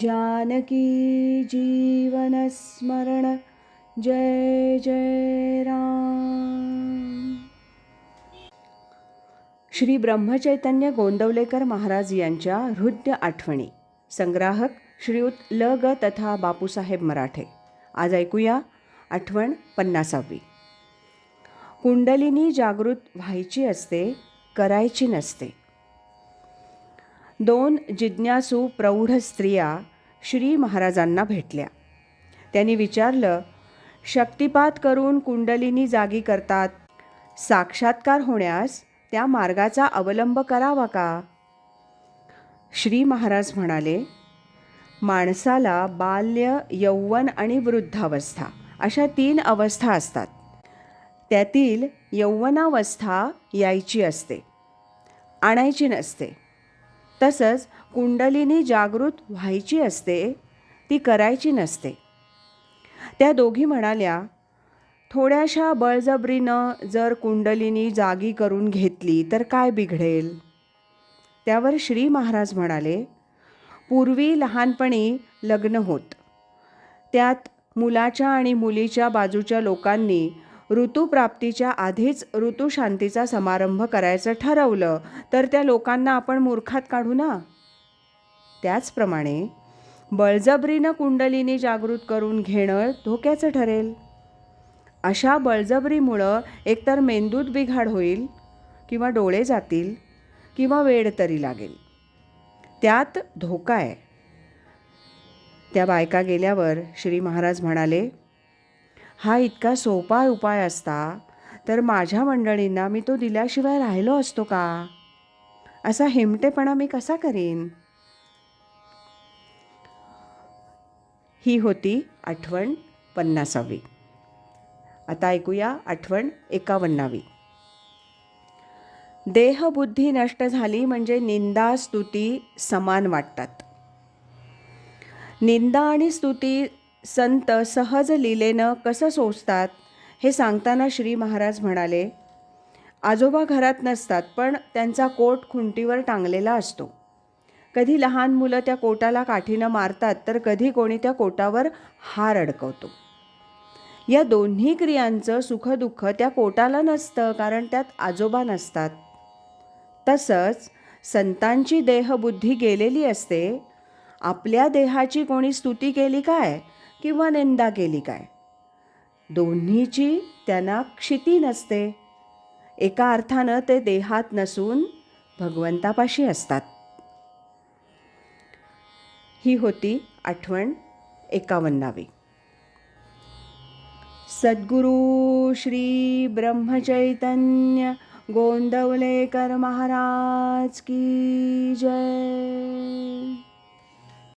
जानकी जीवनस्मरण जय जय राम। श्री ब्रह्मचैतन्य गोंदवलेकर महाराज यांच्या हृदय आठवणी। संग्राहक श्रीयुत ल ग तथा बापूसाहेब मराठे। आज ऐकूया आठवण पन्नासावी। कुंडलिनी जागृत व्हायची असते करायची नसते। दोन जिज्ञासू प्रौढ स्त्रिया श्री महाराजांना भेटल्या. त्यांनी विचारलं शक्तिपात करून कुंडलिनी जागी करतात. साक्षात्कार होण्यास त्या मार्गाचा अवलंब करावा का? श्री महाराज म्हणाले माणसाला बाल्य यौवन आणि वृद्धावस्था अशा तीन अवस्था असतात. त्यातील यौवनावस्था यायची असते आणायची नसते. तसंच कुंडलिनी जागृत व्हायची असते ती करायची नसते. त्या दोघी म्हणाल्या थोड्याशा बळजबरीनं जर कुंडलिनी जागी करून घेतली तर काय बिघडेल? त्यावर श्री महाराज म्हणाले पूर्वी लहानपणी लग्न होत. त्यात मुलाच्या आणि मुलीच्या बाजूच्या लोकांनी ऋतुप्राप्तीच्या आधीच ऋतुशांतीचा समारंभ करायचं ठरवलं. तर त्या लोकांना आपण मूर्खात काढू ना? त्याचप्रमाणे बळजबरीनं कुंडलीने जागृत करून घेणं धोक्याचं ठरेल. अशा बळजबरीमुळं एकतर मेंदूत बिघाड होईल किंवा डोळे जातील किंवा वेळ तरी लागेल. त्यात धोका आहे. त्या बायका गेल्यावर श्री महाराज म्हणाले हा इतका सोपा उपाय असता तर माझ्या मंडळींना मी तो दिल्याशिवाय राहिलो असतो का? असा हेमटेपणा मी कसा करीन? ही होती आठवण पन्नासावी. आता ऐकूया आठवण एकावन्नावी. देहबुद्धी नष्ट झाली म्हणजे निंदा स्तुती समान वाटतात. निंदा आणि स्तुती संत सहज लिलेनं कसं सोसतात हे सांगताना श्री महाराज म्हणाले आजोबा घरात नसतात पण त्यांचा कोट खुंटीवर टांगलेला असतो. कधी लहान मुलं त्या कोटाला काठीनं मारतात तर कधी कोणी त्या कोटावर हार अडकवतो. या दोन्ही क्रियांचं सुखदुःख त्या कोटाला नसतं कारण त्यात आजोबा नसतात. तसंच संतांची देहबुद्धी गेलेली असते. आपल्या देहाची कोणी स्तुती केली काय? किंवा निंदा केली काय? दोन्हीची त्यांना क्षिती नसते. एका अर्थानं ते देहात नसून भगवंतापाशी असतात. ही होती आठवण एकावन्नावी. सद्गुरु श्री ब्रह्मचैतन्य गोंदवलेकर महाराज की जय.